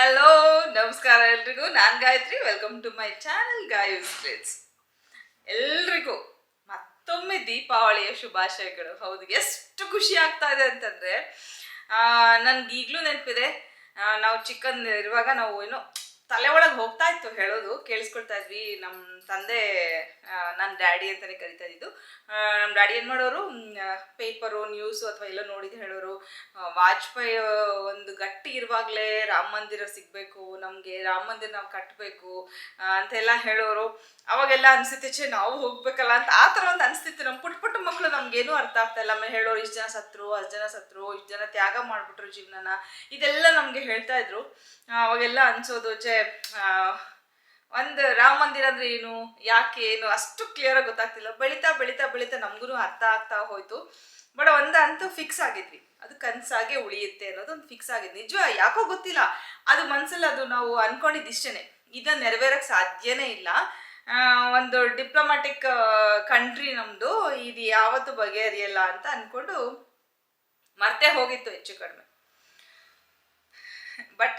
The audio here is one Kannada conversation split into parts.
ಹಲೋ ನಮಸ್ಕಾರ ಎಲ್ರಿಗೂ. ನಾನು Gayathri. Welcome to my channel Gayu streets ಎಲ್ರಿಗೂ ಮತ್ತೊಮ್ಮೆ ದೀಪಾವಳಿಯ ಶುಭಾಶಯಗಳು. ಹೌದು, ಎಷ್ಟು ಖುಷಿ ಆಗ್ತಾ ಇದೆ ಅಂತಂದ್ರೆ ನನ್ಗೆ ಈಗಲೂ ನೆನಪಿದೆ. ನಾವು ಚಿಕ್ಕನ್ ಇರುವಾಗ ನಾವು ಏನೋ ತಲೆ ಒಳಗೆ ಹೋಗ್ತಾ ಇತ್ತು ಹೇಳೋದು ಕೇಳಿಸ್ಕೊಳ್ತಾ ಇದ್ವಿ. ನಮ್ಮ ತಂದೆ ನನ್ನ ಡ್ಯಾಡಿ ಅಂತಾನೆ ಕರಿತಾ ಇದ್ದು ನಮ್ಮ ಡ್ಯಾಡಿ ಏನು ಮಾಡೋರು ಪೇಪರು ನ್ಯೂಸು ಅಥವಾ ಎಲ್ಲ ನೋಡಿದ್ದು ಹೇಳೋರು ವಾಜಪೇಯಿ ಒಂದು ಗಟ್ಟಿ ಇರುವಾಗಲೇ ರಾಮ ಮಂದಿರ ಸಿಗಬೇಕು ನಮಗೆ ರಾಮ ಮಂದಿರ ನಾವು ಕಟ್ಟಬೇಕು ಅಂತೆಲ್ಲ ಹೇಳೋರು. ಅವಾಗೆಲ್ಲ ಅನಿಸ್ತಿತ್ತು ಛೇ ನಾವು ಹೋಗ್ಬೇಕಲ್ಲ ಅಂತ. ಆ ಥರ ಒಂದು ಅನಿಸ್ತಿತ್ತು ನಮ್ಮ ಪುಟ್ಟ ಪುಟ್ಟ ಮಕ್ಕಳು ನಮಗೇನು ಅರ್ಥ ಆಗ್ತಾ ಆಮೇಲೆ ಹೇಳೋರು ಇಷ್ಟು ಜನ ಸತ್ರು ಅಷ್ಟು ಜನ ಸತ್ರು ಇಷ್ಟು ಜನ ತ್ಯಾಗ ಮಾಡಿಬಿಟ್ರು ಜೀವನನ. ಇದೆಲ್ಲ ನಮಗೆ ಹೇಳ್ತಾ ಇದ್ರು. ಅವಾಗೆಲ್ಲ ಅನ್ಸೋದು ಆ, ಒಂದು ರಾಮ ಮಂದಿರ ಅಂದ್ರೆ ಏನು, ಯಾಕೆ ಏನು, ಅಷ್ಟು ಕ್ಲಿಯರ್ ಆಗಿ ಗೊತ್ತಾಗ್ತಿಲ್ಲ. ಬೆಳಿತಾ ಬೆಳಿತಾ ಬೆಳಿತಾ ನಮಗೂ ಅರ್ಥ ಆಗ್ತಾ ಹೋಯ್ತು. ಬಟ್ ಒಂದು ಅಂತೂ ಫಿಕ್ಸ್ ಆಗಿದ್ವಿ. ಅದು ಕನ್ಸಾಗೆ ಉಳಿಯುತ್ತೆ ಅನ್ನೋದು ಒಂದು ಫಿಕ್ಸ್ ಆಗಿದೆ ನಿಜ, ಯಾಕೋ ಗೊತ್ತಿಲ್ಲ. ಅದು ಮನ್ಸಲ್ಲಿ ಅದು ನಾವು ಅನ್ಕೊಂಡಿದ್ದು ಇದ ಇದನ್ನ ನೆರವೇರಕ್ಕೆ ಸಾಧ್ಯನೇ ಇಲ್ಲ. ಒಂದು ಡಿಪ್ಲೊಮ್ಯಾಟಿಕ್ ಕಂಟ್ರಿ ನಮ್ಮದು ಇದು ಯಾವತ್ತು ಬಗೆಹರಿಯಲ್ಲ ಅಂತ ಅನ್ಕೊಂಡು ಮರ್ತೇ ಹೋಗಿತ್ತು ಹೆಚ್ಚು ಕಡಿಮೆ. ಬಟ್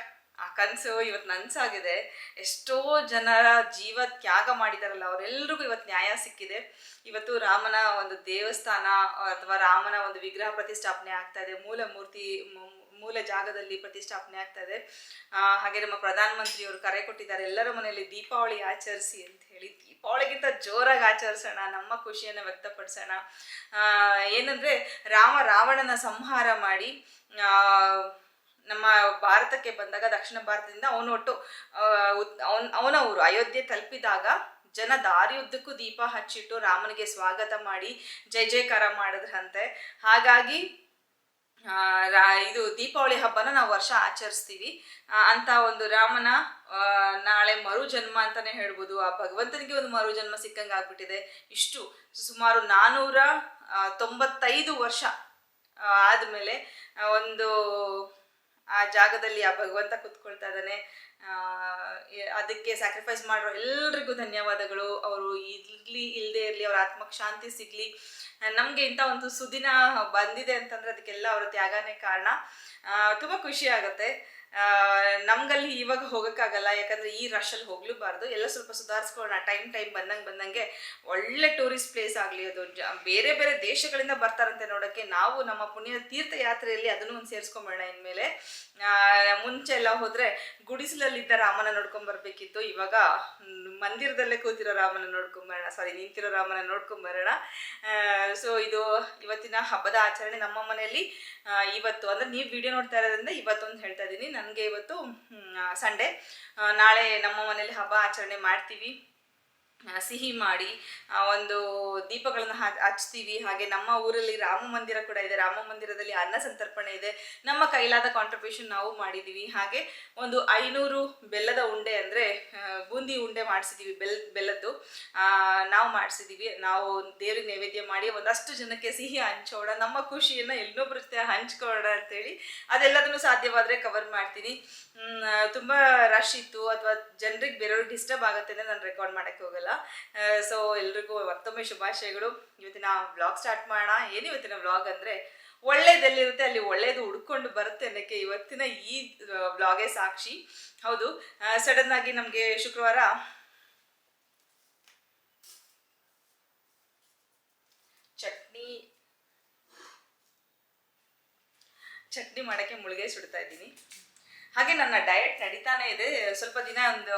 ಕನಸು ಇವತ್ತು ನನ್ಸಾಗಿದೆ. ಎಷ್ಟೋ ಜನರ ಜೀವ ತ್ಯಾಗ ಮಾಡಿದಾರಲ್ಲ, ಅವರೆಲ್ರಿಗೂ ಇವತ್ತು ನ್ಯಾಯ ಸಿಕ್ಕಿದೆ. ಇವತ್ತು ರಾಮನ ಒಂದು ದೇವಸ್ಥಾನ ಅಥವಾ ರಾಮನ ಒಂದು ವಿಗ್ರಹ ಪ್ರತಿಷ್ಠಾಪನೆ ಆಗ್ತಾ ಇದೆ. ಮೂಲ ಮೂರ್ತಿ ಮೂಲ ಜಾಗದಲ್ಲಿ ಪ್ರತಿಷ್ಠಾಪನೆ ಆಗ್ತಾ ಇದೆ. ಹಾಗೆ ನಮ್ಮ ಪ್ರಧಾನಮಂತ್ರಿಯವರು ಕರೆ ಕೊಟ್ಟಿದ್ದಾರೆ, ಎಲ್ಲರ ಮನೆಯಲ್ಲಿ ದೀಪಾವಳಿ ಆಚರಿಸಿ ಅಂತ ಹೇಳಿ. ದೀಪಾವಳಿಗಿಂತ ಜೋರಾಗಿ ಆಚರಿಸೋಣ, ನಮ್ಮ ಖುಷಿಯನ್ನು ವ್ಯಕ್ತಪಡಿಸೋಣ. ಏನಂದ್ರೆ ರಾಮ ರಾವಣನ ಸಂಹಾರ ಮಾಡಿ ನಮ್ಮ ಭಾರತಕ್ಕೆ ಬಂದಾಗ ದಕ್ಷಿಣ ಭಾರತದಿಂದ ಅವನು ಒಟ್ಟು ಅವನ ಅವನ ಊರು ಅಯೋಧ್ಯೆ ತಲುಪಿದಾಗ ಜನ ದಾರಿಯುದ್ದಕ್ಕೂ ದೀಪ ಹಚ್ಚಿಟ್ಟು ರಾಮನಿಗೆ ಸ್ವಾಗತ ಮಾಡಿ ಜಯ ಜಯಕಾರ ಮಾಡಿದ್ರಂತೆ. ಹಾಗಾಗಿ ಇದು ದೀಪಾವಳಿ ಹಬ್ಬನ ನಾವು ವರ್ಷ ಆಚರಿಸ್ತೀವಿ. ಅಂತ ಒಂದು ರಾಮನ ನಾಳೆ ಮರು ಜನ್ಮ ಅಂತಾನೆ ಹೇಳ್ಬೋದು. ಆ ಭಗವಂತನಿಗೆ ಒಂದು ಮರು ಜನ್ಮ ಸಿಕ್ಕಂಗೆ ಆಗ್ಬಿಟ್ಟಿದೆ ಇಷ್ಟು ಸುಮಾರು ನಾನೂರ ಆ, ತೊಂಬತ್ತೈದು ವರ್ಷ ಆದ್ಮೇಲೆ ಒಂದು ಆ ಜಾಗದಲ್ಲಿ ಆ ಭಗವಂತ ಕುತ್ಕೊಳ್ತಾ ಇದ್ದಾನೆ. ಅದಕ್ಕೆ ಸ್ಯಾಕ್ರಿಫೈಸ್ ಮಾಡಿರೋ ಎಲ್ರಿಗೂ ಧನ್ಯವಾದಗಳು. ಅವರು ಇರ್ಲಿ ಇಲ್ಲದೆ ಇರಲಿ, ಅವ್ರ ಆತ್ಮಕ್ಕೆ ಶಾಂತಿ ಸಿಗಲಿ. ನಮಗೆ ಇಂಥ ಒಂದು ಸುದಿನ ಬಂದಿದೆ ಅಂತಂದ್ರೆ ಅದಕ್ಕೆಲ್ಲ ಅವರ ತ್ಯಾಗನೇ ಕಾರಣ. ತುಂಬ ಖುಷಿ ಆಗುತ್ತೆ. ನಮ್ಗಲ್ಲಿ ಇವಾಗ ಹೋಗೋಕ್ಕಾಗಲ್ಲ, ಯಾಕಂದ್ರೆ ಈ ರಶಲ್ಲಿ ಹೋಗ್ಲೂಬಾರ್ದು. ಎಲ್ಲ ಸ್ವಲ್ಪ ಸುಧಾರಿಸ್ಕೊಳ್ಳೋಣ. ಟೈಮ್ ಟೈಮ್ ಬಂದಂಗೆ ಬಂದಂಗೆ ಒಳ್ಳೆ ಟೂರಿಸ್ಟ್ ಪ್ಲೇಸ್ ಆಗಲಿ, ಅದು ಬೇರೆ ಬೇರೆ ದೇಶಗಳಿಂದ ಬರ್ತಾರಂತೆ ನೋಡೋಕ್ಕೆ. ನಾವು ನಮ್ಮ ಪುಣ್ಯ ತೀರ್ಥಯಾತ್ರೆಯಲ್ಲಿ ಅದನ್ನು ಒಂದು ಸೇರಿಸ್ಕೊಂಬೋಣ ಇನ್ಮೇಲೆ. ಮುಂಚೆ ಎಲ್ಲ ಹೋದರೆ ಗುಡಿಸಲಲ್ಲಿದ್ದ ರಾಮನ ನೋಡ್ಕೊಂಬರ್ಬೇಕಿತ್ತು. ಇವಾಗ ಮಂದಿರದಲ್ಲೇ ಕೂತಿರೋ ರಾಮನ ನೋಡ್ಕೊಂಬರೋಣ. ಸಾರಿ ನಿಂತಿರೋ ರಾಮನ ನೋಡ್ಕೊಂಬರೋಣ. ಸೊ ಇದು ಇವತ್ತಿನ ಹಬ್ಬದ ಆಚರಣೆ ನಮ್ಮ ಮನೆಯಲ್ಲಿ. ಇವತ್ತು, ಅಂದರೆ ನೀವು ವಿಡಿಯೋ ನೋಡ್ತಾ ಇರೋದ್ರಿಂದ ಇವತ್ತೊಂದು ಹೇಳ್ತಾ ಇದ್ದೀನಿ. ನನಗೆ ಇವತ್ತು ಸಂಡೇ ನಾಳೆ ನಮ್ಮ ಮನೇಲಿ ಹಬ್ಬ ಆಚರಣೆ ಮಾಡ್ತೀವಿ. ಸಿಹಿ ಮಾಡಿ ಒಂದು ದೀಪಗಳನ್ನು ಹಚ್ತೀವಿ. ಹಾಗೆ ನಮ್ಮ ಊರಲ್ಲಿ ರಾಮ ಮಂದಿರ ಕೂಡ ಇದೆ. ರಾಮ ಮಂದಿರದಲ್ಲಿ ಅನ್ನ ಸಂತರ್ಪಣೆ ಇದೆ. ನಮ್ಮ ಕೈಲಾದ ಕಾಂಟ್ರಿಬ್ಯೂಷನ್ ನಾವು ಮಾಡಿದ್ದೀವಿ. ಹಾಗೆ ಒಂದು ಐನೂರು ಬೆಲ್ಲದ ಉಂಡೆ ಅಂದರೆ ಬೂಂದಿ ಉಂಡೆ ಮಾಡಿಸಿದ್ದೀವಿ. ಬೆಲ್, ಬೆಲ್ಲದ್ದು ನಾವು ಮಾಡಿಸಿದ್ದೀವಿ. ನಾವು ದೇವ್ರಿಗೆ ನೈವೇದ್ಯ ಮಾಡಿ ಒಂದಷ್ಟು ಜನಕ್ಕೆ ಸಿಹಿ ಹಂಚೋಣ, ನಮ್ಮ ಖುಷಿಯನ್ನು ಇನ್ನೊಬ್ಬರ ಜೊತೆ ಹಂಚ್ಕೊಳ್ಳೋಣ ಅಂತೇಳಿ ಅದೆಲ್ಲದನ್ನು ಸಾಧ್ಯವಾದರೆ ಕವರ್ ಮಾಡ್ತೀನಿ. ತುಂಬ ರಶ್ ಇತ್ತು. ಅಥವಾ ಜನರಿಗೆ ಬೇರೆಯವ್ರಿಗೆ ಡಿಸ್ಟರ್ಬ್ ಆಗುತ್ತೆ ಅಂದರೆ ನಾನು ರೆಕಾರ್ಡ್ ಮಾಡೋಕ್ಕೆ ಹೋಗಲ್ಲ. ಸೊ ಎಲ್ರಿಗೂ ಮತ್ತೊಮ್ಮೆ ಶುಭಾಶಯಗಳು. ಇವತ್ತಿನ ವ್ಲಾಗ್ ಸ್ಟಾರ್ಟ್ ಮಾಡೋಣ. ಏನು ಇವತ್ತಿನ ವ್ಲಾಗ್ ಅಂದರೆ, ಒಳ್ಳೇದೆಲ್ಲಿರುತ್ತೆ ಅಲ್ಲಿ ಒಳ್ಳೇದು ಹುಡ್ಕೊಂಡು ಬರುತ್ತೆ ಅನ್ನೋಕ್ಕೆ ಇವತ್ತಿನ ಈ ವ್ಲಾಗೇ ಸಾಕ್ಷಿ. ಹೌದು. ಸಡನ್ ಆಗಿ ನಮಗೆ ಶುಕ್ರವಾರ ಚಟ್ನಿ. ಚಟ್ನಿ ಮಾಡೋಕ್ಕೆ ಮುಳುಗೆ ಸುಡ್ತಾ ಇದ್ದೀನಿ. ಹಾಗೆ ನನ್ನ ಡಯಟ್ ನಡೀತಾನೆ ಇದೆ. ಸ್ವಲ್ಪ ದಿನ ಒಂದು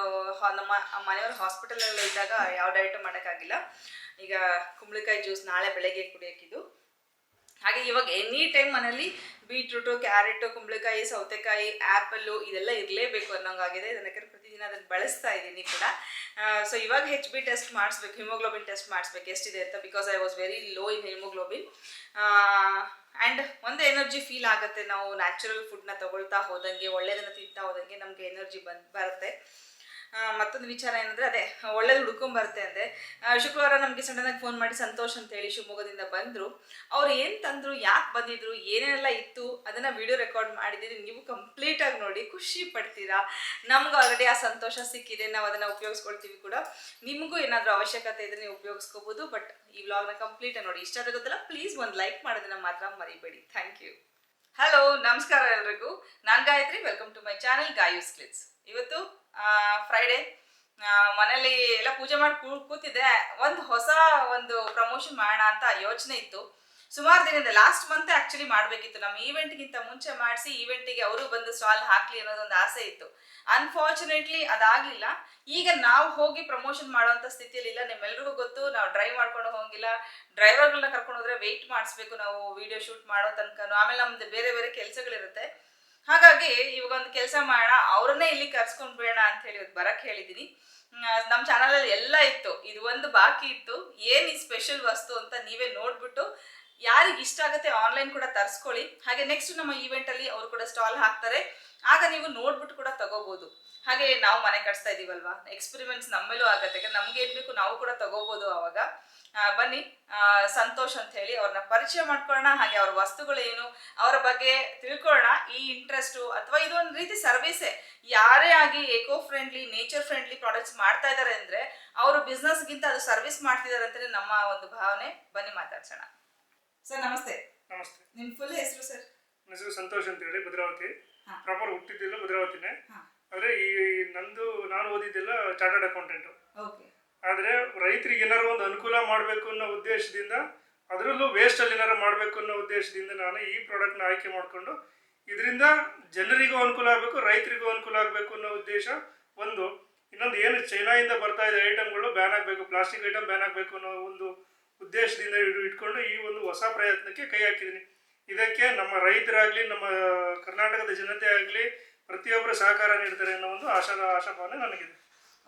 ನಮ್ಮ ಮನೆಯವರು ಹಾಸ್ಪಿಟಲಲ್ಲಿ ಇದ್ದಾಗ ಯಾವ ಡಯಟ್ ಮಾಡೋಕ್ಕಾಗಿಲ್ಲ. ಈಗ ಕುಂಬಳಕಾಯಿ ಜ್ಯೂಸ್ ನಾಳೆ ಬೆಳಗ್ಗೆ ಕುಡಿಯೋಕ್ಕಿದು ಹಾಗೆ ಇವಾಗ ಎನಿ ಟೈಮ್ ಮನೇಲಿ ಬೀಟ್ರೂಟು ಕ್ಯಾರೆಟು ಕುಂಬಳಕಾಯಿ, ಸೌತೆಕಾಯಿ ಆ್ಯಪಲ್ಲು ಇದೆಲ್ಲ ಇರಲೇಬೇಕು ಅನ್ನೋಂಗಾಗಿದೆ. ಅದಕ್ಕೆ ಪ್ರತಿದಿನ ಅದನ್ನು ಬಳಸ್ತಾ ಇದ್ದೀನಿ ಕೂಡ. ಸೊ ಇವಾಗ ಹೆಚ್ ಬಿ ಟೆಸ್ಟ್ ಮಾಡಿಸ್ಬೇಕು ಹಿಮೋಗ್ಲೋಬಿನ್ ಟೆಸ್ಟ್ ಮಾಡಿಸ್ಬೇಕು. ಎಷ್ಟಿದೆ ಅಂತ? Because I was very low in haemoglobin and ಒಂದು ಎನರ್ಜಿ ಫೀಲ್ ಆಗುತ್ತೆ. ನಾವು ನ್ಯಾಚುರಲ್ ಫುಡ್ನ ತಗೊಳ್ತಾ ಹೋದಂಗೆ ಒಳ್ಳೆಯದನ್ನು ತಿಂತಾ ಹೋದಂಗೆ ನಮಗೆ ಎನರ್ಜಿ ಬಂದು ಬರುತ್ತೆ. ಮತ್ತೊಂದು ವಿಚಾರ ಏನಂದ್ರೆ ಅದೇ ಒಳ್ಳೇದು ಹುಡ್ಕೊಂಡ್ ಬರುತ್ತೆ ಅಂದೆ. ಆ, ಶುಕ್ರವಾರ ನಮಗೆ ಸಡನ್ನಾಗಿ ಫೋನ್ ಮಾಡಿ ಸಂತೋಷ್ ಅಂತ ಹೇಳಿ ಶಿವಮೊಗ್ಗದಿಂದ ಬಂದ್ರು. ಅವ್ರು ಏನ್ ತಂದ್ರು ಯಾಕೆ ಬಂದಿದ್ರು ಏನೇನೆಲ್ಲ ಇತ್ತು ಅದನ್ನ ವಿಡಿಯೋ ರೆಕಾರ್ಡ್ ಮಾಡಿದ್ದೀನಿ ನೀವು ಕಂಪ್ಲೀಟ್ ಆಗಿ ನೋಡಿ ಖುಷಿ ಪಡ್ತೀರಾ? ನಮ್ಗೆ ಆಲ್ರೆಡಿ ಆ ಸಂತೋಷ ಸಿಕ್ಕಿದೆ ನಾವು ಅದನ್ನ ಉಪಯೋಗಿಸ್ಕೊಳ್ತೀವಿ ಕೂಡ. ನಿಮಗೂ ಏನಾದರೂ ಅವಶ್ಯಕತೆ ಇದ್ರೆ ನೀವು ಉಪಯೋಗಿಸ್ಕೋಬಹುದು ಬಟ್ ಈ ವ್ಲಾಗ್ನ ಕಂಪ್ಲೀಟ್ ನೋಡಿ. ಇಷ್ಟ ಆದ್ರೆ ಗೊತ್ತಲ್ಲ ಪ್ಲೀಸ್ ಒಂದು ಲೈಕ್ ಮಾಡೋದನ್ನ ಮಾತ್ರ ಮರಿಬೇಡಿ. ಥ್ಯಾಂಕ್ ಯು ಹಲೋ ನಮಸ್ಕಾರ ಎಲ್ರಿಗೂ. ನಾನು Gayathri welcome to my channel Gayu's clips ಇವತ್ತು ಫ್ರೈಡೇ ಮನೇಲಿ ಎಲ್ಲ ಪೂಜೆ ಮಾಡಿ ಕೂ, ಕೂತಿದ್ದೆ. ಒಂದು ಹೊಸ ಒಂದು ಪ್ರಮೋಷನ್ ಮಾಡೋಣ ಅಂತ ಯೋಚನೆ ಇತ್ತು. ಸುಮಾರು ದಿನದ ಲಾಸ್ಟ್ ಮಂತ್ ಆಕ್ಚುಲಿ ಮಾಡಬೇಕಿತ್ತು. ನಮ್ಮ ಈವೆಂಟ್ಗಿಂತ ಮುಂಚೆ ಮಾಡಿಸಿ ಈವೆಂಟಿಗೆ ಅವರು ಬಂದು ಸ್ಟಾಲ್ ಹಾಕ್ಲಿ ಅನ್ನೋದೊಂದು ಆಸೆ ಇತ್ತು. ಅನ್ಫಾರ್ಚುನೇಟ್ಲಿ ಅದಾಗಲಿಲ್ಲ. ಈಗ ನಾವು ಹೋಗಿ ಪ್ರಮೋಷನ್ ಮಾಡುವಂಥ ಸ್ಥಿತಿಯಲ್ಲಿ ಇಲ್ಲ. ನಿಮ್ಮೆಲ್ರಿಗೂ ಗೊತ್ತು, ನಾವು ಡ್ರೈವ್ ಮಾಡ್ಕೊಂಡು ಹೋಗಿಲ್ಲ. ಡ್ರೈವರ್ಗಳನ್ನ ಕರ್ಕೊಂಡು ಹೋದ್ರೆ ವೆಯ್ಟ್ ಮಾಡಿಸ್ಬೇಕು ನಾವು ವಿಡಿಯೋ ಶೂಟ್ ಮಾಡೋ ತನಕ ಆಮೇಲೆ ನಮ್ದು ಬೇರೆ ಬೇರೆ ಕೆಲಸಗಳಿರುತ್ತೆ. ಹಾಗಾಗಿ ಇವಾಗ ಒಂದು ಕೆಲಸ ಮಾಡೋಣ ಅವ್ರನ್ನೇ ಇಲ್ಲಿ ಕರ್ಸ್ಕೊಂಡ್ ಬಿಡೋಣ ಅಂತ ಹೇಳಿ ಇವತ್ತು ಬರಕ್ ಹೇಳಿದೀನಿ. ನಮ್ಮ ಚಾನಲಲ್ಲಿ ಎಲ್ಲ ಇತ್ತು. ಇದು ಒಂದು ಬಾಕಿ ಇತ್ತು. ಏನು ಈ ಸ್ಪೆಷಲ್ ವಸ್ತು ಅಂತ ನೀವೇ ನೋಡ್ಬಿಟ್ಟು ಯಾರಿಗೆ ಇಷ್ಟ ಆಗುತ್ತೆ ಆನ್ಲೈನ್ ಕೂಡ ತರಿಸ್ಕೊಳ್ಳಿ. ಹಾಗೆ ನೆಕ್ಸ್ಟ್ ನಮ್ಮ ಈವೆಂಟ್ ಅಲ್ಲಿ ಅವರು ಕೂಡ ಸ್ಟಾಲ್ ಹಾಕ್ತಾರೆ. ಆಗ ನೀವು ನೋಡ್ಬಿಟ್ಟು ಕೂಡ ತಗೋಬಹುದು ಹಾಗೆ ನಾವು ಮನೆ ಕಟ್ಸ್ತಾ ಇದೀವಲ್ವಾ? ಎಕ್ಸ್ಪೆರಿಮೆಂಟ್ಸ್ ನಮ್ಮೇಲೂ ಆಗತ್ತೆ. ಯಾಕಂದ್ರೆ ನಮ್ಗೆ ಏನ್ ಬೇಕು ನಾವು ಕೂಡ ತಗೋಬಹುದು ಅವಾಗ. ಬನ್ನಿ. ಸಂತೋಷ್ ಅಂತ ಹೇಳಿ ಅವ್ರನ್ನ ಪರಿಚಯ ಮಾಡ್ಕೊಳ್ಳೋಣ. ಹಾಗೆ ಅವ್ರ ವಸ್ತುಗಳು ಏನು, ಅವರ ಬಗ್ಗೆ ತಿಳ್ಕೊಳ್ಳೋಣ. ಈ ಇಂಟ್ರೆಸ್ಟ್ ಅಥವಾ ಇದು ಒಂದು ರೀತಿ ಸರ್ವಿಸೇ ಯಾರೇ ಆಗಿ ಏಕೋ ಫ್ರೆಂಡ್ಲಿ ನೇಚರ್ ಫ್ರೆಂಡ್ಲಿ ಪ್ರಾಡಕ್ಟ್ಸ್ ಮಾಡ್ತಾ ಇದ್ದಾರೆ ಅಂದ್ರೆ, ಅವರು ಬಿಸ್ನೆಸ್ಗಿಂತ ಅದು ಸರ್ವಿಸ್ ಮಾಡ್ತಿದ್ದಾರೆ ಅಂತಾನೆ ನಮ್ಮ ಒಂದು ಭಾವನೆ. ಬನ್ನಿ ಮಾತಾಡ್ಸೋಣ. ಸರ್ ನಮಸ್ತೆ. ನಮಸ್ತೆ. ನಿಮ್ ಫುಲ್ ಹೆಸರು ಸರ್? ನನ್ನ ಹೆಸರು ಸಂತೋಷ್ ಅಂತ ಹೇಳಿ ಭದ್ರಾವತಿ. ಹಾ. ಪ್ರಾಪರ್ ಹುಟ್ಟಿದ್ದಿಲ್ಲ ಭದ್ರಾವತಿನೇ. ಹಾ. ಆದರೆ ಈ ನಂದು ನಾನು ಓದಿದ್ದೆಲ್ಲ ಚಾರ್ಟರ್ಡ್ ಅಕೌಂಟೆಂಟ್. ಓಕೆ. ಆದರೆ ರೈತರಿಗೆ ಏನಾರು ಒಂದು ಅನುಕೂಲ ಮಾಡಬೇಕು ಅನ್ನೋ ಉದ್ದೇಶದಿಂದ ಅದರಲ್ಲೂ ವೇಸ್ಟ್ ಅಲ್ಲಿ ಏನಾರು ಮಾಡಬೇಕು ಅನ್ನೋ ಉದ್ದೇಶದಿಂದ ನಾನು ಈ ಪ್ರಾಡಕ್ಟ್ನ ಆಯ್ಕೆ ಮಾಡಿಕೊಂಡು ಇದರಿಂದ ಜನರಿಗೂ ಅನುಕೂಲ ಆಗಬೇಕು ರೈತರಿಗೂ ಅನುಕೂಲ ಆಗಬೇಕು ಅನ್ನೋ ಉದ್ದೇಶ ಒಂದು. ಇನ್ನೊಂದು ಏನು ಚೈನಾಯಿಂದ ಬರ್ತಾ ಇದೆ ಐಟಮ್ಗಳು ಬ್ಯಾನ್ ಆಗಬೇಕು ಪ್ಲಾಸ್ಟಿಕ್ ಐಟಮ್ ಬ್ಯಾನ್ ಆಗಬೇಕು ಅನ್ನೋ ಒಂದು ಉದ್ದೇಶದಿಂದ ಇಡ ಇಟ್ಕೊಂಡು ಈ ಒಂದು ಹೊಸ ಪ್ರಯತ್ನಕ್ಕೆ ಕೈ ಹಾಕಿದ್ದೀನಿ. ಇದಕ್ಕೆ ನಮ್ಮ ರೈತರಾಗಲಿ ನಮ್ಮ ಕರ್ನಾಟಕದ ಜನತೆ ಆಗಲಿ ಪ್ರತಿಯೊಬ್ಬರು ಸಹಕಾರ ನೀಡ್ತಾರೆ ಅನ್ನೋ ಒಂದು ಆಶಾ ಆಶಾಭಾವನೆ ನನಗಿದೆ.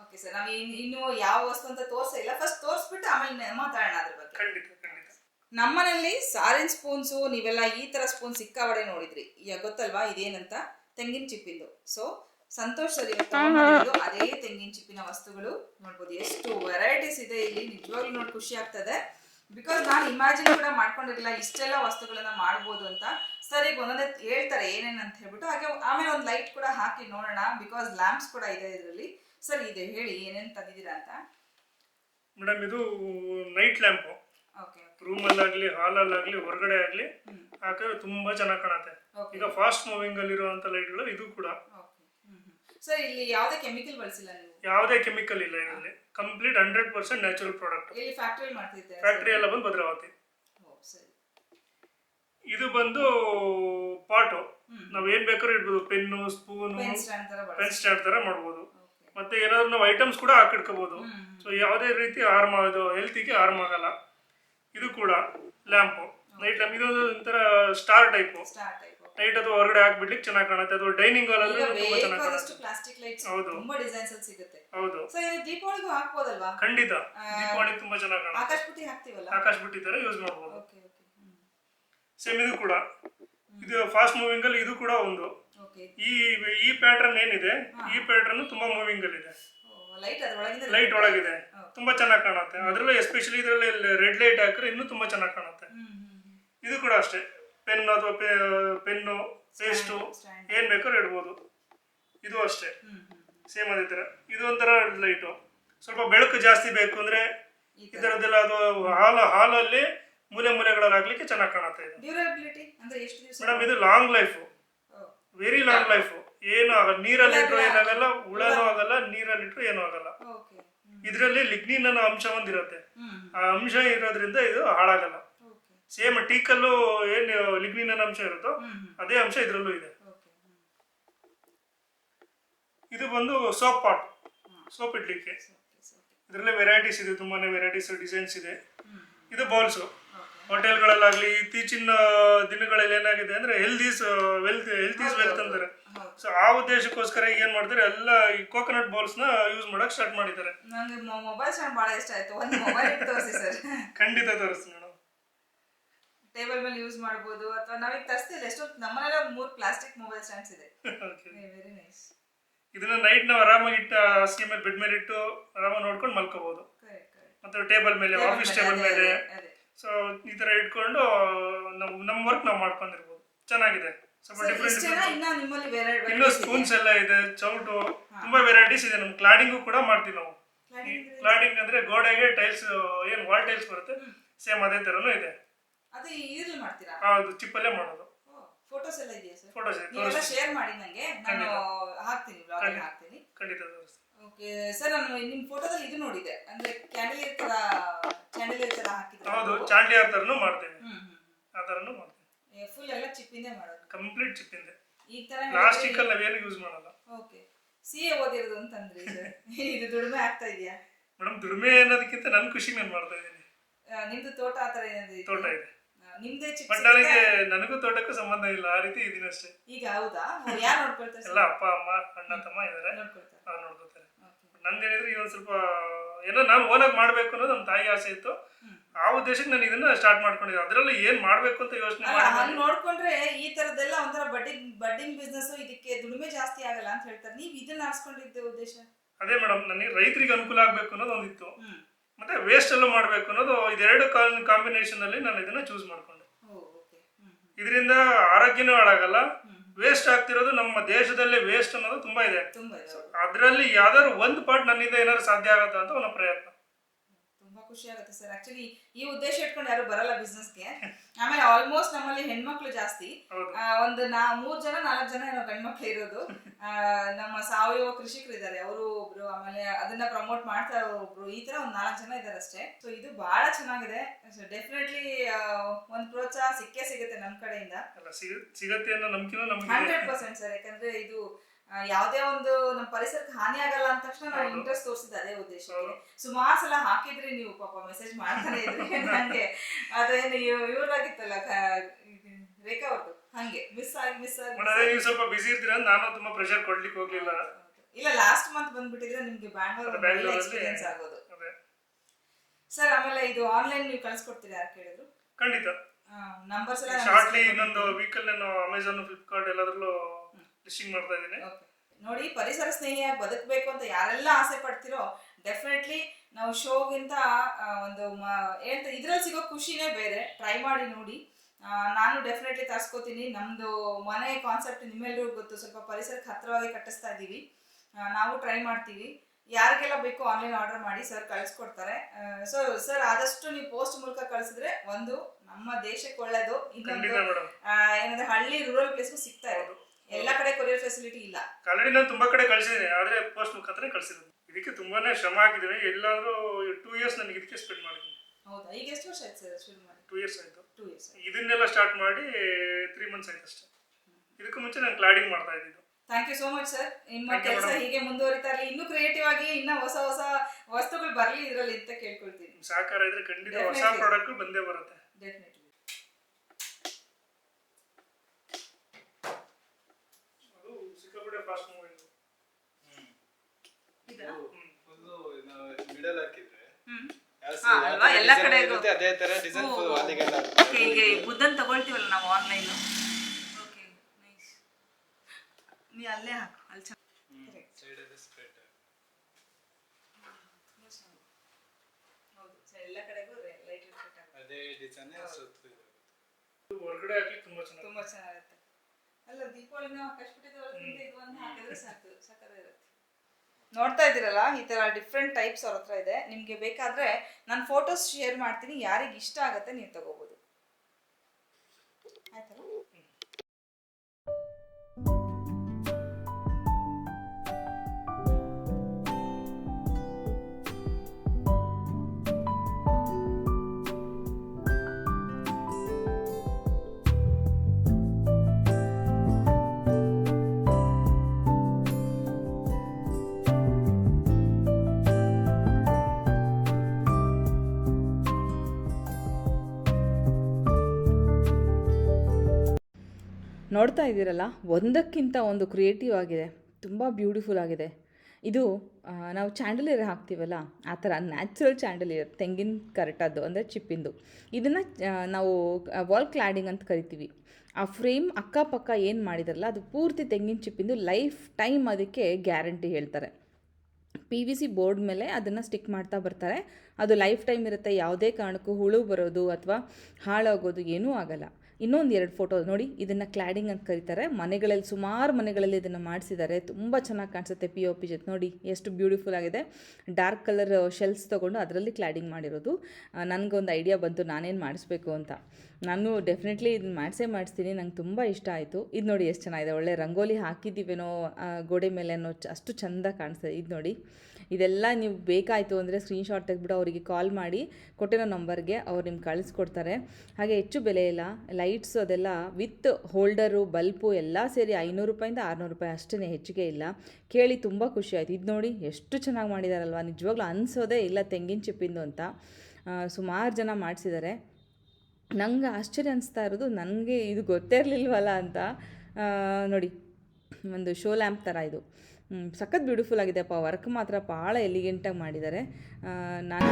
ಓಕೆ ಸರ್ ನಾವು ಇನ್ನು ಯಾವ ವಸ್ತು ಅಂತ ತೋರ್ಸೇ ಇಲ್ಲ. ಫಸ್ಟ್ ತೋರಿಸ್ಬಿಟ್ಟು ಆಮೇಲೆ ಮಾತಾಡೋಣ ಅದ್ರ ಬಗ್ಗೆ. ಖಂಡಿತ ಖಂಡಿತ. ನಮ್ಮನಲ್ಲಿ ಸಾರಿನ್ ಸ್ಪೂನ್ಸು ನೀವೆಲ್ಲ ಈ ತರ ಸ್ಪೂನ್ ಸಿಕ್ಕಾವಡೆ ನೋಡಿದ್ರಿ. ಈಗ ಗೊತ್ತಲ್ವಾ ಇದೇನಂತ? ತೆಂಗಿನ ಚಿಪ್ಪಿಂದು. ಸೊ ಸಂತೋಷ್ ಅದೇ ತೆಂಗಿನ ಚಿಪ್ಪಿನ ವಸ್ತುಗಳು ನೋಡ್ಬೋದು. ಎಷ್ಟು ವೆರೈಟೀಸ್ ಇದೆ ಇಲ್ಲಿ. ನಿಜವಾಗ್ಲೂ ನೋಡಿ ಖುಷಿ ಆಗ್ತದೆ. ಬಿಕಾಸ್ ನಾನು ಇಮ್ಯಾಜಿನ್ ಕೂಡ ಮಾಡ್ಕೊಂಡಿರಲಿಲ್ಲ ಇಷ್ಟೆಲ್ಲ ವಸ್ತುಗಳನ್ನ ಮಾಡ್ಬೋದು ಅಂತ. ಸರ್ ಈಗ ಒಂದೊಂದೇ ಹೇಳ್ತಾರೆ ಏನೇನು ಅಂತ ಹೇಳ್ಬಿಟ್ಟು ಹಾಗೆ ಆಮೇಲೆ ಒಂದು ಲೈಟ್ ಕೂಡ ಹಾಕಿ ನೋಡೋಣ ಬಿಕಾಸ್ ಲ್ಯಾಂಪ್ಸ್ ಕೂಡ ಇದೆ ಇದರಲ್ಲಿ. ಸರ್ ಇದೆ ಹೇಳಿ ಏನೇನು ತಂದಿದ್ದೀರಾ ಅಂತ. ಮೇಡಮ್ ಇದು ನೈಟ್ ಲ್ಯಾಂಪು ಓಕೆ ರೂಮಲ್ಲಾಗಲಿ ಹಾಲಲ್ಲಾಗಲಿ ಹೊರಗಡೆ ಆಗಲಿ ಹಾಕಿದ್ರೆ ತುಂಬಾ ಚೆನ್ನಾಗಿ ಕಾಣುತ್ತೆ. ಈಗ ಫಾಸ್ಟ್ ಮೂವಿಂಗ್ ಅಲ್ಲಿರುವಂಥ ಲೈಟ್ಗಳು ಇದು ಕೂಡ. ಸರ್ ಇಲ್ಲಿ ಯಾವುದೇ ಕೆಮಿಕಲ್ ಬಳಸಿಲ್ಲ ನೀವು? ಯಾವುದೇ ಕೆಮಿಕಲ್ ಇಲ್ಲ ಇದರಲ್ಲಿ. Complete hundred percent natural product ಇಲ್ಲಿ ಫ್ಯಾಕ್ಟ್ರಿ ಮಾಡ್ತಿದ್ದೆ ಫ್ಯಾಕ್ಟ್ರಿ ಎಲ್ಲ ಬಂದು ಭದ್ರಾವತಿ. ಓ ಸರಿ. ಇದು ಬಂದು ಪಾಟು. ನಾವು ಏನ್ ಬೇಕಾದ್ರೂ ಇಡ್ಬೋದು. ಪೆನ್ನು ಸ್ಪೂನು ಪೆನ್ ಸ್ಟ್ಯಾಂಡ್ ತರ ಪೆನ್ ಬಳಸಿ ಸ್ಟ್ಯಾಂಡ್ ತರ ಮಾಡ್ಬೋದು. ಮತ್ತೆ ಏನಾದ್ರು ನಾವು ಐಟಮ್ಸ್ ಕೂಡ ಹಾಕಿಡ್ಕೋಬಹುದು ಸೊ ಯಾವುದೇ ರೀತಿ ಆರ್ಮ್ ಇದು ಹೆಲ್ತಿಗೆ ಆರ್ಮ್ ಆಗಲ್ಲ. ಇದು ಕೂಡ ಲ್ಯಾಂಪು ನೈಟ್ ಲ್ಯಾಂಪ್ ಇದೊಂದು ಒಂಥರ star type start type night ಅದು ಹೊರಗಡೆ ಹಾಕ್ಬಿಡ್ಲಿಕ್ಕೆ ಚೆನ್ನಾಗಿ ಕಾಣುತ್ತೆ. ಅದು ಡೈನಿಂಗ್ ಹಾಲ್ ಅಲ್ಲಿ ತುಂಬಾ ಚೆನ್ನಾಗಿ ಕಾಣುತ್ತೆ. ಪ್ಲಾಸ್ಟಿಕ್ ಲೈಟ್ಸ್ ಹೌದು. ತುಂಬಾ ಡಿಸೈನ್ಸ್ ಅಲ್ಲಿ ಸಿಗುತ್ತೆ. ಹೌದು. ಸೊ ಇದು ದೀಪಾವಳಿಗೂ ಹಾಕ್ಬೋದಲ್ವಾ? ಖಂಡಿತ. ದೀಪಾವಳಿ ತುಂಬಾ ಚೆನ್ನಾಗಿ ಕಾಣುತ್ತೆ. ಆಕಾಶ ಬುಟ್ಟಿ ಹಾಕ್ತಿವಲ್ಲ? ಆಕಾಶ ಬುಟ್ಟಿ ತರ ಯೂಸ್ ಮಾಡಬಹುದು ಓಕೆ ಓಕೆ ಸೇಮ್ ಇದು ಕೂಡ. ಇದು ಫಾಸ್ಟ್ ಮೂವಿಂಗ್ ಅಲ್ಲಿ ಇದು ಕೂಡ ಒಂದು. ಈ ಈ ಪ್ಯಾಟರ್ನ್ ಏನಿದೆ ಈ ಪ್ಯಾಟರ್ನ್ ತುಂಬಾ ಮೂವಿಂಗ್ ಅಲ್ಲಿ ಇದೆ. ಲೈಟ್ ಒಳಗಿದೆ. ತುಂಬಾ ಚೆನ್ನಾಗಿ ಕಾಣುತ್ತೆ. ಅದರಲ್ಲೂ ಎಸ್ಪೆಷಲಿ ಇದರಲ್ಲಿ ರೆಡ್ ಲೈಟ್ ಹಾಕಿದ್ರೆ ಇನ್ನೂ ತುಂಬಾ ಚೆನ್ನಾಗಿ ಕಾಣುತ್ತೆ. ಇದು ಕೂಡ ಅಷ್ಟೇ. ಪೆನ್ ಅಥವಾ ಪೆನ್ನು ಪೇಸ್ಟು ಏನು ಬೇಕಾದ್ರೂ ಇಡ್ಬೋದು. ಇದು ಅಷ್ಟೇ. ಸೇಮ್ ಅದೇ ತರ. ಇದು ಒಂಥರ ಲೈಟು ಸ್ವಲ್ಪ ಬೆಳಕು ಜಾಸ್ತಿ ಬೇಕು ಅಂದ್ರೆ ಈ ಥರದ್ದೆಲ್ಲ ಅದು ಹಾಲು ಹಾಲಲ್ಲಿ ಮೂಲೆ ಮೂಲೆಗಳಲ್ಲಿ ಹಾಕ್ಲಿಕ್ಕೆ ಚೆನ್ನಾಗಿ ಕಾಣುತ್ತೆ ಇದು. ಮೇಡಮ್ ಇದು long life very long life ಏನು ಆಗಲ್ಲ. ನೀರಲ್ಲಿ ಇಟ್ಟರು ಏನಾಗಲ್ಲ ಹುಳನೂ ಆಗಲ್ಲ ನೀರಲ್ಲಿ ಇಟ್ಟರು ಏನೂ ಆಗಲ್ಲ. ಇದರಲ್ಲಿ ಲಿಗ್ನಿನ್ ಅನ್ನೋ ಅಂಶ ಒಂದಿರುತ್ತೆ. ಆ ಅಂಶ ಇರೋದ್ರಿಂದ ಇದು ಹಾಳಾಗಲ್ಲ. ಸೇಮ್ ಟೀಕಲ್ಲೂ ಏನು ಲಿಗ್ನಿನ್ ಅಂಶ ಇರುತ್ತೋ ಅದೇ ಅಂಶ ಇದರಲ್ಲೂ ಇದೆ. ಇದು ಬಂದು ಸೋಪ್ ಪಾಟ್ ಸೋಪ್ ಇಡ್ಲಿಕ್ಕೆ. ಇದರಲ್ಲೇ ವೆರೈಟೀಸ್ ಇದೆ ತುಂಬಾನೇ ವೆರೈಟೀಸ್ ಡಿಸೈನ್ಸ್ ಇದೆ. ಇದು ಬೌಲ್ಸು ಹೋಟೆಲ್ಗಳಲ್ಲಾಗಲಿ ಇತ್ತೀಚಿನ ದಿನಗಳಲ್ಲಿ ಏನಾಗಿದೆ ಅಂದ್ರೆ health is wealth health is wealth ಅಂತಾರೆ. ಸೊ ಆ ಉದ್ದೇಶಕ್ಕೋಸ್ಕರ ಈಗ ಏನ್ ಮಾಡ್ತಾರೆ? ಎಲ್ಲ ಈ ಕೋಕೋನಟ್ ಬೌಲ್ಸ್ನ ಯೂಸ್ ಮಾಡಕ್ ಸ್ಟಾರ್ಟ್ ಮಾಡಿದ್ದಾರೆ. ಖಂಡಿತ ಮೊಬೈಲ್ ಟೇಬಲ್ ಮೇಲೆ ಯೂಸ್ ಮಾಡ್ಬೋದು ಅಥವಾ ನಾವೀಗ ತರಿಸ್ತಿಲ್ಲ ಎಷ್ಟೊತ್ತು ನಮ್ಮನೆಲ್ಲ ಮೂರು ಪ್ಲಾಸ್ಟಿಕ್ ಮೊಬೈಲ್ ಸ್ಟ್ಯಾಂಡ್ಸ್ ಇದೆ. ವೆರಿ ನೈಸ್ ಇದನ್ನ ನೈಟ್ ನಾವು ಆರಾಮಾಗಿ ಇಟ್ಟು ಹಾಸಿಗೆ ಮೇಲೆ ಬೆಡ್ ಮೇಲೆ ಇಟ್ಟು ಆರಾಮಾಗಿ ನೋಡ್ಕೊಂಡು ಮಲ್ಕೋಬಹುದು ಮತ್ತೆ ಟೇಬಲ್ ಮೇಲೆ ಆಫೀಸ್ ಟೇಬಲ್ ಮೇಲೆ ಸೊ ಈ ತರ ಇಟ್ಕೊಂಡು ನಮ್ಮ ನಮ್ಮ ವರ್ಕ್ ನಾವು ಮಾಡ್ಕೊಂಡಿರ್ಬೋದು. ಚೆನ್ನಾಗಿದೆ. ಸ್ವಲ್ಪ ಡಿಫ್ರೆಂಟ್ ಇನ್ನು ಸ್ಪೂನ್ಸ್ ಎಲ್ಲ ಇದೆ ಚೌಟು ತುಂಬಾ ವೆರೈಟೀಸ್ ಇದೆ. ನಮ್ಮ ಕ್ಲಾಡಿಂಗು ಕೂಡ ಮಾಡ್ತೀವಿ ನಾವು. ಕ್ಲಾಡಿಂಗ್ ಅಂದ್ರೆ ಗೋಡೆಗೆ ಟೈಲ್ಸ್ ಏನ್ ವಾಲ್ ಟೈಲ್ಸ್ ಬರುತ್ತೆ? ಸೇಮ್ ಅದೇ ತರನು ಇದೆ. ಅದು ಇದ್ರಲ್ಲಿ ಮಾಡ್ತೀರಾ? ಹೌದು ಚಿಪ್ಪಲ್ಲೇ ಮಾಡೋದು. ಫೋಟೋಸ್ ಎಲ್ಲ ಇದೆಯಾ ಸರ್? ಫೋಟೋಸ್ ಇದೆ ನೀವೆಲ್ಲ ಶೇರ್ ಮಾಡಿ ನನಗೆ ನಾನು ಹಾಕ್ತೀನಿ ಬ್ಲಾಗ್. ಹಾಕ್ತೀನಿ. ಖಂಡಿತ ಓಕೆ ಸರ್ ನಾನು ನಿಮ್ಮ ಫೋಟೋದಲ್ಲಿ ಇದು ನೋಡಿದೆ ಅಂದ್ರೆ ಕ್ಯಾಂಡಲಿಯರ್ ತರ ಕ್ಯಾಂಡಲಿಯರ್ ತರ ಹಾಕಿದ್ರು ಹೌದು ಚಾಂಡ್ಲಿಯರ್ ತರನು ಮಾಡ್ತೀನಿ. ಆ ಥರನೂ ಮಾಡ್ತೇವೆ ಫುಲ್ ಎಲ್ಲ ಚಿಪ್ಪಿಂದೇ ಮಾಡೋದು. ಕಂಪ್ಲೀಟ್ ಚಿಪ್ಪಿಂದೆ. ಈ ತರ ಪ್ಲಾಸ್ಟಿಕ್ ಅಲ್ಲಿ ನಾವೇನು ಯೂಸ್ ಮಾಡಲ್ಲ. ಓಕೆ ಸಿ ಎ ಓದಿರೋದು ಅಂತಂದ್ರೆ ಸರ್ ಇದು ದುಡಿಮೆ ಆಗ್ತಾ ಇದೆಯಾ? ಮೇಡಮ್ ದುಡಿಮೆ ಅನ್ನೋದಕ್ಕಿಂತ ನನ್ನ ಖುಷಿ ನಾನು ಮಾಡ್ತಾ ಇದ್ದೀನಿ. ನಿಮ್ದು ತೋಟ ಆ ಥರ ಏನಾದ್ರು ತೋಟ ಇದೆ. ನಿಮ್ದೇ ಬಟ್ ನನಗೆ ನನಗೂ ತೋಟಕ್ಕೂ ಸಂಬಂಧ ಇಲ್ಲ ಆ ರೀತಿ ಇದೀನಿ ಅಷ್ಟೇ. ಈಗ ಹೌದಾ? ಯಾರು ನೋಡ್ಕೊಳ್ತಾರೆ ಎಲ್ಲ ಅಪ್ಪ ಅಮ್ಮ ಅಣ್ಣ ತಮ್ಮ ಇದಾರೆ. ನೋಡ್ಕೊಳ್ತಾರೆ. ಅವ್ರು ನೋಡ್ಕೊತಾರೆ ನಂದೇನಿದ್ರೆ ಈ ಒಂದ್ ಸ್ವಲ್ಪ ಏನೋ ನಾನು ಓನಾಗಿ ಮಾಡ್ಬೇಕು ಅನ್ನೋದು ನಮ್ಮ ತಾಯಿ ಆಸೆ ಇತ್ತು. ಆ ಉದ್ದೇಶಕ್ಕೆ ನಾನು ಇದನ್ನ ಸ್ಟಾರ್ಟ್ ಮಾಡ್ಕೊಂಡಿದ್ದೆ ಅದರಲ್ಲಿ ಏನ್ ಮಾಡ್ಬೇಕು ಅಂತ ಯೋಚನೆ ಮಾಡಿ ಹಂಗ್ ನೋಡ್ಕೊಂಡ್ರೆ ಈ ತರದೆಲ್ಲ ಒಂಥರ ಬಡ್ಡಿಂಗ್ ಬಡ್ಡಿಂಗ್ ಬಿಸ್ನೆಸ್ ಇದಕ್ಕೆ ದುಡಿಮೆ ಜಾಸ್ತಿ ಆಗಲ್ಲ ಅಂತ ಹೇಳ್ತಾರೆ. ನೀವು ಇದನ್ನ ಆರಿಸ್ಕೊಂಡಿದ್ದೆ ಉದ್ದೇಶ? ಅದೇ ಮೇಡಮ್ ನನಗೆ ರೈತರಿಗೆ ಅನುಕೂಲ ಆಗ್ಬೇಕು ಅನ್ನೋದು ಒಂದಿತ್ತು. ಮತ್ತೆ ವೇಸ್ಟ್ ಅಲ್ಲೂ ಮಾಡ್ಬೇಕು ಅನ್ನೋದು ಇದೆರಡು ಕಾಂಬಿನೇಷನ್ ಅಲ್ಲಿ ನಾನು ಇದನ್ನ ಚೂಸ್ ಮಾಡ್ಕೊಂಡೆ. ಇದರಿಂದ ಆರೋಗ್ಯನೂ ಹಾಳಾಗಲ್ಲ. ವೇಸ್ಟ್ ಆಗ್ತಿರೋದು ನಮ್ಮ ದೇಶದಲ್ಲೇ ವೇಸ್ಟ್ ಅನ್ನೋದು ತುಂಬಾ ಇದೆ. ಅದರಲ್ಲಿ ಯಾವ್ದಾದ್ರು ಒಂದು ಪಾರ್ಟ್ ನನ್ನಿಂದ ಏನಾದ್ರು ಸಾಧ್ಯ ಆಗತ್ತಾ ಅಂತ ಒಂದು ಪ್ರಯತ್ನ. ಖುಷಿ ಆಗುತ್ತೆ ಸರ್. ಆಕ್ಚುಲಿ ಈ ಉದ್ದೇಶ ಇಟ್ಕೊಂಡು ಯಾರು ಬರಲ್ಲ ಬಿಸ್ನೆಸ್ಗೆ ಆಮೇಲೆ ಆಲ್ಮೋಸ್ಟ್ ನಮ್ಮಲ್ಲಿ ಹೆಣ್ಮಕ್ಳು ಜಾಸ್ತಿ. ಒಂದು ನಾ ಮೂರ್ ಜನ ನಾಲ್ಕು ಜನ ಏನೋ ಗಂಡ್ಮಕ್ಳು ಇರೋದು. ನಮ್ಮ ಸಾವಯವ ಕೃಷಿಕರು ಇದ್ದಾರೆ. ಅವರು ಒಬ್ರು ಆಮೇಲೆ ಅದನ್ನ ಪ್ರಮೋಟ್ ಮಾಡ್ತಾ ಒಬ್ರು. ಈ ತರ ಒಂದ್ ನಾಲ್ಕು ಜನ ಇದಾರೆ ಅಷ್ಟೇ. ಸೊ ಇದು ಬಹಳ ಚೆನ್ನಾಗಿದೆ. ಡೆಫಿನೆಟ್ಲಿ ಒಂದ್ ಪ್ರೋತ್ಸಾಹ ಸಿಕ್ಕೇ ಸಿಗುತ್ತೆ ನಮ್ ಕಡೆಯಿಂದ. ಸಿಗುತ್ತೆ ಅನ್ನೋ ಹಂಡ್ರೆಡ್ ಪರ್ಸೆಂಟ್ ಸರ್. ಯಾಕಂದ್ರೆ ಇದು ಯಾವ್ದೇ ಒಂದು ನಮ್ಮ ಪರಿಸರಕ್ಕೆ ಹಾನಿ ಆಗಲ್ಲ ಅಂದ ತಕ್ಷಣ ನಾವು. ಇಂಟ್ರೆಸ್ಟ್ ತೋರಿಸಿದ ಅದೇ ಉದ್ದೇಶಕ್ಕೆ. ಸುಮಾರು ಸಲ ಹಾಕಿದ್ರಿ ನೀವು ಪಾಪ ಮೆಸೇಜ್ ಮಾಡ್ತಾನೆ ಇದ್ರಿ ನಂಗೆ. ಅದೇನು ಇವ್ರಾಗಿತ್ತಲ್ಲ ರೇಖಾ ಅವ್ರದ್ದು ಹಂಗೆ ಮಿಸ್ ಆಗಿ ಮಿಸ್ ಆಗಿ ನೀವು ಸ್ವಲ್ಪ ಬಿಸಿ ಇರ್ತೀರ ನಾನು ತುಂಬಾ ಪ್ರೆಷರ್ ಕೊಡ್ಲಿಕ್ಕೆ ಹೋಗ್ಲಿಲ್ಲ. ಇಲ್ಲ ಲಾಸ್ಟ್ ಮಂತ್ ಬಂದ್ಬಿಟ್ಟಿದ್ರೆ ನಿಮ್ಗೆ ಬ್ಯಾಂಗ್ಳೂರ್ ಎಕ್ಸ್ಪೀರಿಯನ್ಸ್ ಆಗೋದು. ಸರ್ ಆಮೇಲೆ ಇದು ಆನ್ಲೈನ್ ನೀವು ಕಳ್ಸಿಕೊಡ್ತೀರಾ ಯಾರು ಕೇಳಿದ್ರು? ಖಂಡಿತ. ನಂಬರ್ಸ್ ಎಲ್ಲ ಶಾರ್ಟ್ಲಿ ಇನ್ನೊಂದು ವೀಕಲ್ ನಾನು ಅಮೆಝಾನ್ ಫ್ಲಿಪ್ಕಾರ್ಟ್ ಎಲ್ಲದರಲ್ಲೂ ಲಿಸ್ಟಿಂಗ್ ಮಾಡ್ತಾ ಇದ್ದೀನಿ. ನೋಡಿ ಪರಿಸರ ಸ್ನೇಹಿಯಾಗಿ ಬದುಕಬೇಕು ಅಂತ ಯಾರೆಲ್ಲ ಆಸೆ ಪಡ್ತಿರೋ ಡೆಫಿನೆಟ್ಲಿ ನಾವು ಶೋಗಿಂತ ಒಂದು ಏನಂತ ಇದ್ರಲ್ಲಿ ಸಿಗೋ ಖುಷಿನೇ ಬೇರೆ. ಟ್ರೈ ಮಾಡಿ ನೋಡಿ. ನಾನು ಡೆಫಿನೆಟ್ಲಿ ತರ್ಸ್ಕೊತೀನಿ. ನಮ್ಮದು ಮನೆ ಕಾನ್ಸೆಪ್ಟ್ ನಿಮ್ಮೆಲ್ಲರಿಗೂ ಗೊತ್ತು. ಸ್ವಲ್ಪ ಪರಿಸರಕ್ಕೆ ಹತ್ರವಾಗಿ ಕಟ್ಟಿಸ್ತಾ ಇದ್ದೀವಿ. ನಾವು ಟ್ರೈ ಮಾಡ್ತೀವಿ. ಯಾರಿಗೆಲ್ಲ ಬೇಕು ಆನ್ಲೈನ್ ಆರ್ಡರ್ ಮಾಡಿ ಸರ್ ಕಳಿಸ್ಕೊಡ್ತಾರೆ. ಸೊ ಸರ್ ಆದಷ್ಟು ನೀವು ಪೋಸ್ಟ್ ಮೂಲಕ ಕಳಿಸಿದ್ರೆ ಒಂದು ನಮ್ಮ ದೇಶಕ್ಕೆ ಒಳ್ಳೇದು. ಇನ್ನೊಂದು ಏನಂದ್ರೆ ಹಳ್ಳಿ ರೂರಲ್ ಪ್ಲೇಸ್ಗೂ ಸಿಗ್ತಾ ಇದೆ ಎಲ್ಲ ಕಡೆ ಕೊರಿಯರ್ ಫೆಸಿಲಿಟಿ ಇಲ್ಲ. ಆಲ್ರೆಡಿ ನಾನು ತುಂಬಾ ಕಡೆ ಕಳಿಸಿದ್ದೀನಿ ಆದ್ರೆ ಪೋಸ್ಟ್ ಮುಖಾಂತರ ಕಳ್ಸಿರೋದು. ಇದಕ್ಕೆ ತುಂಬಾನೇ ಶ್ರಮ ಹಾಕಿದ್ದೀನಿ ಎಲ್ಲಾದ್ರೂ ಟೂ ಇಯರ್ಸ್ ನನಗೆ ಇದಕ್ಕೆ ಸ್ಪೆಂಡ್ ಮಾಡಿದ್ದೀನಿ. ಹೌದಾ? ಈಗ ಎಷ್ಟು ವರ್ಷ ಆಯ್ತು ಸರ್ ಶುರು ಮಾಡಿ? ಟೂ ಇಯರ್ಸ್ ಆಯ್ತು. ಟೂ ಇಯರ್ಸ್ ಇದನ್ನೆಲ್ಲ ಸ್ಟಾರ್ಟ್ ಮಾಡಿ ತ್ರೀ ಮಂತ್ಸ್ ಆಯ್ತು ಅಷ್ಟೇ. ಇದಕ್ಕೂ ಮುಂಚೆ ನಾನು ಕ್ಲಾಡಿಂಗ್ ಮಾಡ್ತಾ ಇದ್ದಿದ್ದು. Thank you so much sir ನಿಮ್ಮ ಕೆಲಸ. ಹೀಗೆ ಮುಂದುವರಿತಾ ಇರಲಿ ಇನ್ನೂ ಕ್ರಿಯೇಟಿವ್ ಆಗಿ ಇನ್ನೂ ಹೊಸ ಹೊಸ ವಸ್ತುಗಳು ಬರಲಿ ಇದರಲ್ಲಿ ಅಂತ ಕೇಳ್ಕೊಳ್ತೀನಿ. ಸಹಕಾರ ಇದ್ರೆ ಖಂಡಿತ ಹೊಸ ಪ್ರಾಡಕ್ಟ್ ಬಂದೇ ಬರುತ್ತೆ. ಡೆಫಿನೆಟ್ಲಿ ಅದು ಸಿಕ್ಕಾಪಟ್ಟೆ ಫಾಸ್ಟ್ ಮೂವಿಂಗ್ ಫುಲ್ಲು ಮಿಡಲ್ ಹಾಕಿದ್ರೆ ಹ್ಮ್ ಯಾವ ಹಾ, ಅಲ್ವಾ? ಎಲ್ಲ ಕಡೆ ಇರುತ್ತೆ ಅದೇ ತರ ಡಿಸೈನ್ ಫುಲ್ ವಾಲಿಗೆಲ್ಲ ಓಕೆ ಬುದ್ಧನ್ ತಗೊಳ್ತೀವಲ್ಲ ನಾವು ಆನ್ಲೈನ್ ಓಕೆ ನೈಸ್ ನೀ ಅಲ್ಲೇ ಹಾಕು ಅಲ್ಲಿ ಚೆನ್ನಾಗಿ ಸೈಡ್ ಅಲ್ಲಿ ಸ್ಪ್ರೆಡ್ ಹೌದು ಸರ್ ಎಲ್ಲ ಕಡೆಗೂ ಲೈಟ್ ಅದೇ ಡಿಸೈನ್ ಸುತ್ತು ಹೊರಗಡೆ ಹಾಕ್ಲಿಕ್ಕೆ ತುಂಬಾ ಚೆನ್ನಾಗಿ ತುಂಬಾ ಚೆನ್ನಾಗಿರುತ್ತೆ ಅಲ್ಲ ದೀಪಾವಳಿನ ಕಷ್ಟಪಟ್ಟಿದ್ದವರಿಂದ ಇದು ಒಂದು ಹಾಕಿದ್ರೆ ಸಾಕು ಸಕ್ಕತ್ತಾಗಿರುತ್ತೆ ನೋಡ್ತಾ ಇದ್ದೀರಲ್ಲ? ಈ ಥರ ಡಿಫ್ರೆಂಟ್ ಟೈಪ್ಸ್ ಅವ್ರ ಹತ್ರ ಇದೆ. ನಿಮಗೆ ಬೇಕಾದರೆ ನಾನು ಫೋಟೋಸ್ ಶೇರ್ ಮಾಡ್ತೀನಿ. ಯಾರಿಗೆ ಇಷ್ಟ ಆಗುತ್ತೆ ನೀವು ತಗೋಬೋದು. ಆಯ್ತಲ್ಲ? ನೋಡ್ತಾ ಇದ್ದೀರಲ್ಲ, ಒಂದಕ್ಕಿಂತ ಒಂದು ಕ್ರಿಯೇಟಿವ್ ಆಗಿದೆ, ತುಂಬ ಬ್ಯೂಟಿಫುಲ್ ಆಗಿದೆ. ಇದು ನಾವು ಚಾಂಡಲಿಯರ್ ಹಾಕ್ತೀವಲ್ಲ, ಆ ಥರ ನ್ಯಾಚುರಲ್ ಚಾಂಡಲಿಯರ್ ತೆಂಗಿನ ಕರೆಟದ್ದು, ಅಂದರೆ ಚಿಪ್ಪಿಂದು. ಇದನ್ನು ನಾವು ವಾಲ್ ಕ್ಲಾಡಿಂಗ್ ಅಂತ ಕರಿತೀವಿ. ಆ ಫ್ರೇಮ್ ಅಕ್ಕಪಕ್ಕ ಏನು ಮಾಡಿದಾರಲ್ಲ, ಅದು ಪೂರ್ತಿ ತೆಂಗಿನ ಚಿಪ್ಪಿಂದು ಲೈಫ್ ಟೈಮ್ ಅದಕ್ಕೆ ಗ್ಯಾರಂಟಿ ಹೇಳ್ತಾರೆ. ಪಿ ವಿ ಸಿ ಬೋರ್ಡ್ ಮೇಲೆ ಅದನ್ನು ಸ್ಟಿಕ್ ಮಾಡ್ತಾ ಬರ್ತಾರೆ. ಅದು ಲೈಫ್ ಟೈಮ್ ಇರುತ್ತೆ, ಯಾವುದೇ ಕಾರಣಕ್ಕೂ ಹುಳು ಬರೋದು ಅಥವಾ ಹಾಳಾಗೋದು ಏನೂ ಆಗಲ್ಲ. ಇನ್ನೊಂದು ಎರಡು ಫೋಟೋ ನೋಡಿ, ಇದನ್ನು ಕ್ಲಾಡಿಂಗ್ ಅಂತ ಕರೀತಾರೆ. ಮನೆಗಳಲ್ಲಿ, ಸುಮಾರು ಮನೆಗಳಲ್ಲಿ ಇದನ್ನು ಮಾಡಿಸಿದ್ದಾರೆ. ತುಂಬ ಚೆನ್ನಾಗಿ ಕಾಣಿಸುತ್ತೆ ಪಿ ಒ ಪಿ ಜೊತೆ. ನೋಡಿ, ಎಷ್ಟು ಬ್ಯೂಟಿಫುಲ್ ಆಗಿದೆ. ಡಾರ್ಕ್ ಕಲರ್ ಶೆಲ್ಸ್ ತೊಗೊಂಡು ಅದರಲ್ಲಿ ಕ್ಲಾಡಿಂಗ್ ಮಾಡಿರೋದು. ನನಗೊಂದು ಐಡಿಯಾ ಬಂತು, ನಾನೇನು ಮಾಡಿಸ್ಬೇಕು ಅಂತ. ನಾನು ಡೆಫಿನೆಟ್ಲಿ ಇದನ್ನ ಮಾಡಿಸೇ ಮಾಡಿಸ್ತೀನಿ. ನಂಗೆ ತುಂಬ ಇಷ್ಟ ಆಯಿತು. ಇದು ನೋಡಿ ಎಷ್ಟು ಚೆನ್ನಾಗಿದೆ. ಒಳ್ಳೆ ರಂಗೋಲಿ ಹಾಕಿದ್ದೀವೇನೋ ಗೋಡೆ ಮೇಲೆ ಅನ್ನೋ ಅಷ್ಟು ಚೆಂದ ಕಾಣಿಸ್ತದೆ ಇದು ನೋಡಿ. ಇದೆಲ್ಲ ನೀವು ಬೇಕಾಯಿತು ಅಂದರೆ ಸ್ಕ್ರೀನ್ಶಾಟ್ ತೆಗೆದ್ಬಿಟ್ಟು ಅವರಿಗೆ ಕಾಲ್ ಮಾಡಿ, ಕೊಟ್ಟಿರೋ ನಂಬರ್ಗೆ ಅವ್ರು ನಿಮ್ಗೆ ಕಳಿಸ್ಕೊಡ್ತಾರೆ. ಹಾಗೆ ಹೆಚ್ಚು ಬೆಲೆ ಇಲ್ಲ ಲೈಟ್ಸು ಅದೆಲ್ಲ ವಿತ್ ಹೋಲ್ಡರು ಬಲ್ಪು ಎಲ್ಲ ಸೇರಿ ಐನೂರು ರೂಪಾಯಿಂದ ಆರುನೂರು ರೂಪಾಯಿ ಅಷ್ಟೇ ಹೆಚ್ಚಿಗೆ ಇಲ್ಲ. ಕೇಳಿ ತುಂಬ ಖುಷಿ ಆಯಿತು. ಇದು ನೋಡಿ ಎಷ್ಟು ಚೆನ್ನಾಗಿ ಮಾಡಿದಾರಲ್ವ? ನಿಜವಾಗ್ಲೂ ಅನಿಸೋದೇ ಇಲ್ಲ ತೆಂಗಿನ ಚಿಪ್ಪಿಂದು ಅಂತ. ಸುಮಾರು ಜನ ಮಾಡಿಸಿದ್ದಾರೆ ನಂಗೆ ಆಶ್ಚರ್ಯ ಅನಿಸ್ತಾ ಇರೋದು, ನನಗೆ ಇದು ಗೊತ್ತೇ ಇರಲಿಲ್ವಲ್ಲ ಅಂತ. ನೋಡಿ, ಒಂದು ಶೋ ಲ್ಯಾಂಪ್ ಥರ ಇದು. ಸಖತ್ ಬ್ಯೂಟಿಫುಲ್ ಆಗಿದೆಪ್ಪ ವರ್ಕ್ ಮಾತ್ರ ಭಾಳ ಎಲಿಗೆಂಟಾಗಿ ಮಾಡಿದ್ದಾರೆ. ನಾನು